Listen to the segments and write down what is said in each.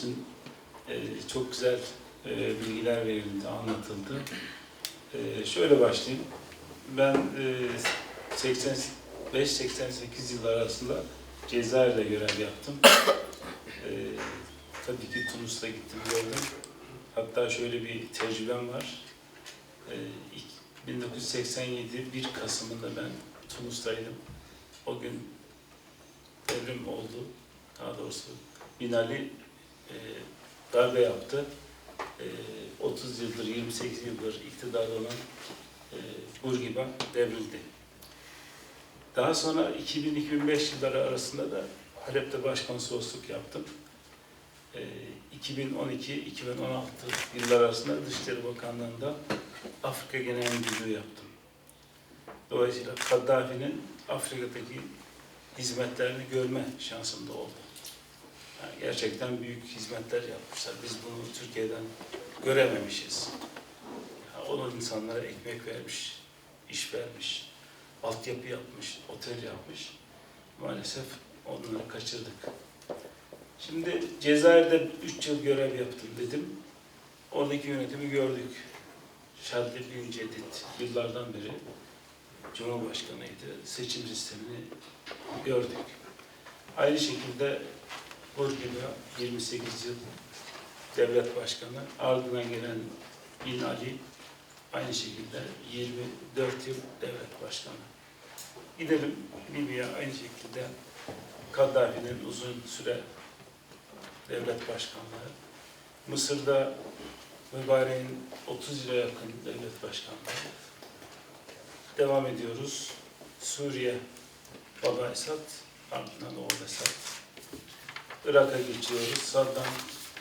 için e, çok güzel e, bilgiler verildi, anlatıldı. E, şöyle başlayayım. Ben e, 85-88 yıllar arasında Cezayir'de görev yaptım. Tabii ki Tunus'ta gittim, gördüm. Hatta şöyle bir tecrübem var. E, ilk 1987 1 Kasım'ında ben Tunus'taydım. O gün devrim oldu. Daha doğrusu Binali e, darbe yaptı. E, 30 yıldır, 28 yıldır iktidarda olan e, Burgiba devrildi. Daha sonra 2000-2005 yılları arasında da Halep'te başkonsolosluk yaptım. E, 2012-2016 yıllar arasında Dışişleri Bakanlığı'nda Afrika Genel Müdürlüğü yaptım. Dolayısıyla Kaddafi'nin Afrika'daki hizmetlerini görme şansım da oldu. Yani gerçekten büyük hizmetler yapmışlar. Biz bunu Türkiye'den görememişiz. Yani onun insanlara ekmek vermiş, iş vermiş, altyapı yapmış, otel yapmış. Maalesef onları kaçırdık. Şimdi Cezayir'de 3 yıl görev yaptım dedim. Oradaki yönetimi gördük. Şadli Bin Cedid yıllardan beri Cumhurbaşkanıydı. Seçim sistemini gördük. Aynı şekilde Burgiba 28 yıl devlet başkanı, ardından gelen Bin Ali aynı şekilde 24 yıl devlet başkanı. Gidelim Libya aynı şekilde Kaddafi'nin uzun süre devlet başkanlığı. Mısır'da mübareğin 30 yıla yakın devlet başkanlığı. Devam ediyoruz. Suriye, Baba Esad, ardından oğul Esad. Irak'a geçiyoruz. Saddam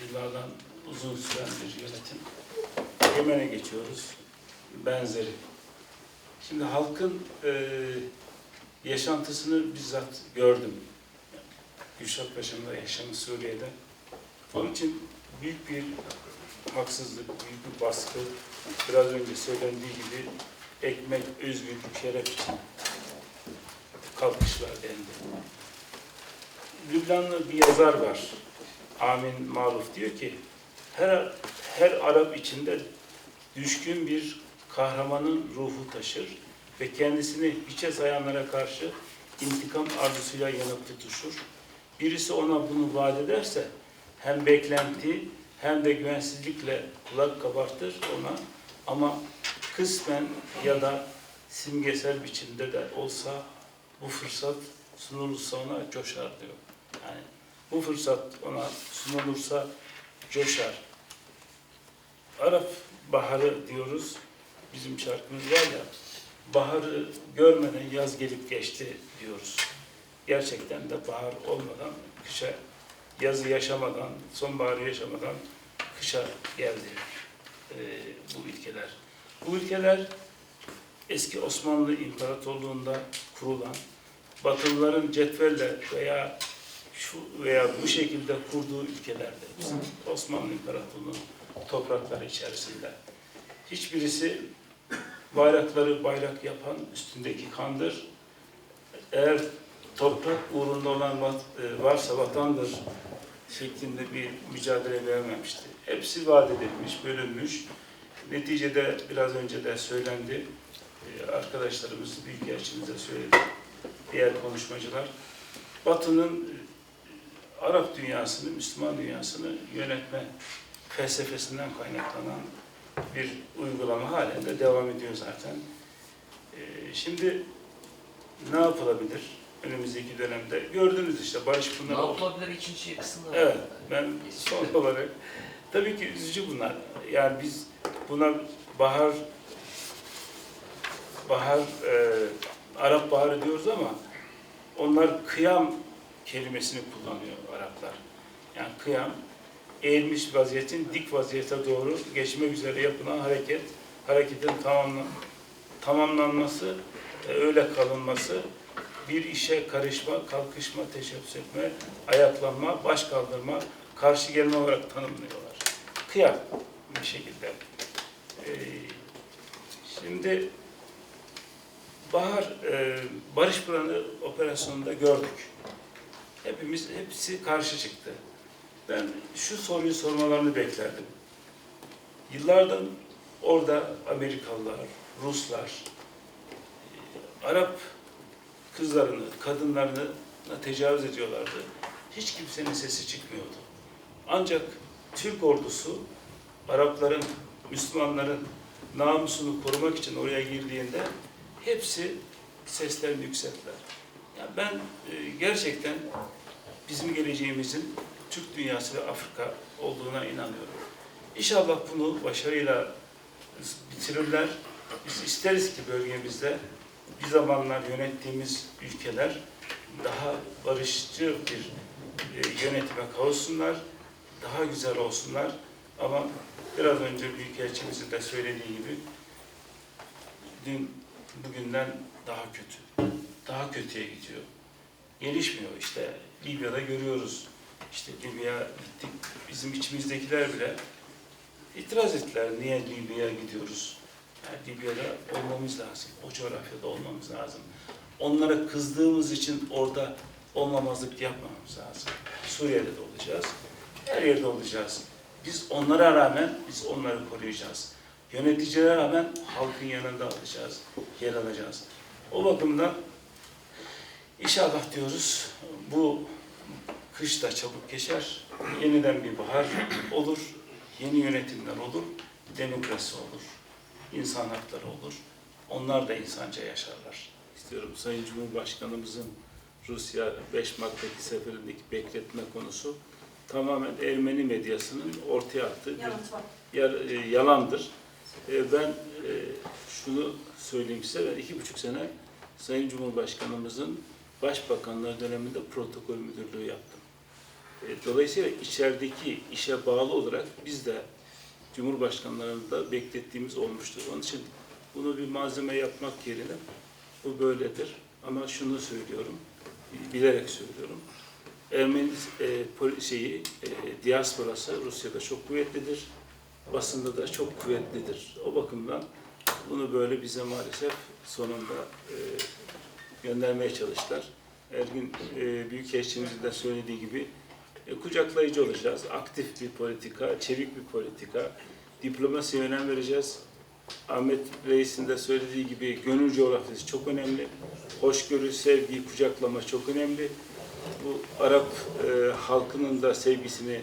yıllardan uzun süren bir yönetim. Yemen'e geçiyoruz. Benzeri. Şimdi halkın e, yaşantısını bizzat gördüm. Gülşat Paşa'nın da yaşamı Suriye'de. Onun için büyük bir haksızlık, büyük bir baskı, biraz önce söylendiği gibi ekmek, özgürlük, şeref için kalkışlar dendi. Lübnanlı bir yazar var. Amin Maruf diyor ki her her Arap içinde düşkün bir kahramanın ruhu taşır ve kendisini hiçe sayanlara karşı intikam arzusuyla yanıp tutuşur. Birisi ona bunu vaat ederse hem beklenti hem de güvensizlikle kulak kabartır ona ama kısmen ya da simgesel biçimde de olsa bu fırsat sunulursa ona coşar diyor. Yani bu fırsat ona sunulursa coşar. Arap baharı diyoruz. Bizim şarkımız var ya. Baharı görmeden yaz gelip geçti diyoruz. Gerçekten de bahar olmadan kışa, yazı yaşamadan, sonbaharı yaşamadan kışa geldi e, bu ülkeler. Bu ülkeler eski Osmanlı İmparatorluğu'nda kurulan Batılıların cetvelle veya şu veya bu şekilde kurduğu ülkelerde Osmanlı İmparatorluğu'nun toprakları içerisinde. Hiçbirisi bayrakları bayrak yapan üstündeki kandır. Eğer toprak uğrunda olan e, varsa vatandır şeklinde bir mücadele vermemişti. Hepsi vaat edilmiş, bölünmüş. Neticede biraz önce de söylendi. Ee, Arkadaşlarımız, Büyükelçimiz de söyledi. Diğer konuşmacılar. Batı'nın e, Arap dünyasını, Müslüman dünyasını yönetme felsefesinden kaynaklanan bir uygulama halinde devam ediyor zaten. Ee, Şimdi ne yapılabilir önümüzdeki dönemde? Gördünüz işte Barış Ne Pınar oldu. yapılabilir ikinci kısımda? Evet, ben son olarak tabii ki üzücü bunlar. Yani biz buna bahar bahar e, Arap baharı diyoruz ama onlar kıyam kelimesini kullanıyor Araplar. Yani kıyam eğilmiş vaziyetin dik vaziyete doğru geçmek üzere yapılan hareket, hareketin tamamlan, tamamlanması, e, öyle kalınması, bir işe karışma, kalkışma, teşebbüs etme, ayaklanma, baş kaldırma, karşı gelme olarak tanımlıyorlar. Kıyam bir şekilde. Ee, şimdi Bahar e, Barış Pınarı operasyonunda gördük. Hepimiz, hepsi karşı çıktı. Ben şu soruyu sormalarını beklerdim. Yıllardır orada Amerikalılar, Ruslar, e, Arap kızlarını, kadınlarını tecavüz ediyorlardı. Hiç kimsenin sesi çıkmıyordu. Ancak Türk ordusu Arapların, Müslümanların namusunu korumak için oraya girdiğinde hepsi seslerini yükselttiler. Yani ben e, gerçekten bizim geleceğimizin Türk dünyası ve Afrika olduğuna inanıyorum. İnşallah bunu başarıyla bitirirler. Biz isteriz ki bölgemizde bir zamanlar yönettiğimiz ülkeler daha barışçı bir e, yönetime kavuşsunlar, daha güzel olsunlar. Ama biraz önce Büyükelçimizin de söylediği gibi dün bugünden daha kötü, daha kötüye gidiyor. Gelişmiyor işte. Libya'da görüyoruz. İşte Libya'ya gittik. Bizim içimizdekiler bile itiraz ettiler. Niye Libya'ya gidiyoruz? Yani Libya'da olmamız lazım. O coğrafyada olmamız lazım. Onlara kızdığımız için orada olmamazlık yapmamamız lazım. Suriye'de de olacağız. Her yerde olacağız. Biz onlara rağmen biz onları koruyacağız. Yöneticilere rağmen halkın yanında olacağız, yer alacağız. O bakımdan inşallah diyoruz bu kış da çabuk geçer. Yeniden bir bahar olur. Yeni yönetimler olur. Demokrasi olur. insan hakları olur. Onlar da insanca yaşarlar. İstiyorum Sayın Cumhurbaşkanımızın Rusya 5 Mart'taki seferindeki bekletme konusu tamamen Ermeni medyasının ortaya attığı bir yar- e, yalandır. E, ben e, şunu söyleyeyim size, ben iki buçuk sene Sayın Cumhurbaşkanımızın Başbakanlığı döneminde protokol müdürlüğü yaptım. E, dolayısıyla içerideki işe bağlı olarak biz de Cumhurbaşkanlarında beklettiğimiz olmuştur. Onun için bunu bir malzeme yapmak yerine bu böyledir. Ama şunu söylüyorum, bilerek söylüyorum. Ermeni e, şeyi, e, diasporası Rusya'da çok kuvvetlidir. Basında da çok kuvvetlidir. O bakımdan bunu böyle bize maalesef sonunda e, göndermeye çalıştılar. Ergin e, Büyükelçimizin de söylediği gibi e, kucaklayıcı olacağız. Aktif bir politika, çevik bir politika. Diplomasiye önem vereceğiz. Ahmet Reis'in de söylediği gibi gönül coğrafyası çok önemli. Hoşgörü, sevgi, kucaklama çok önemli. Bu Arap e, halkının da sevgisini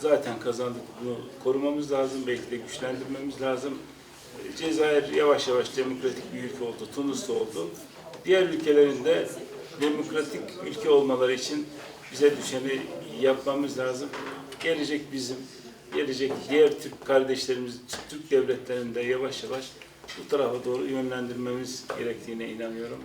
zaten kazandık. Bunu korumamız lazım, belki de güçlendirmemiz lazım. E, Cezayir yavaş yavaş demokratik bir ülke oldu, Tunus da oldu. Diğer ülkelerin de demokratik ülke olmaları için bize düşeni yapmamız lazım. Gelecek bizim, gelecek diğer Türk kardeşlerimiz, Türk devletlerinde yavaş yavaş bu tarafa doğru yönlendirmemiz gerektiğine inanıyorum.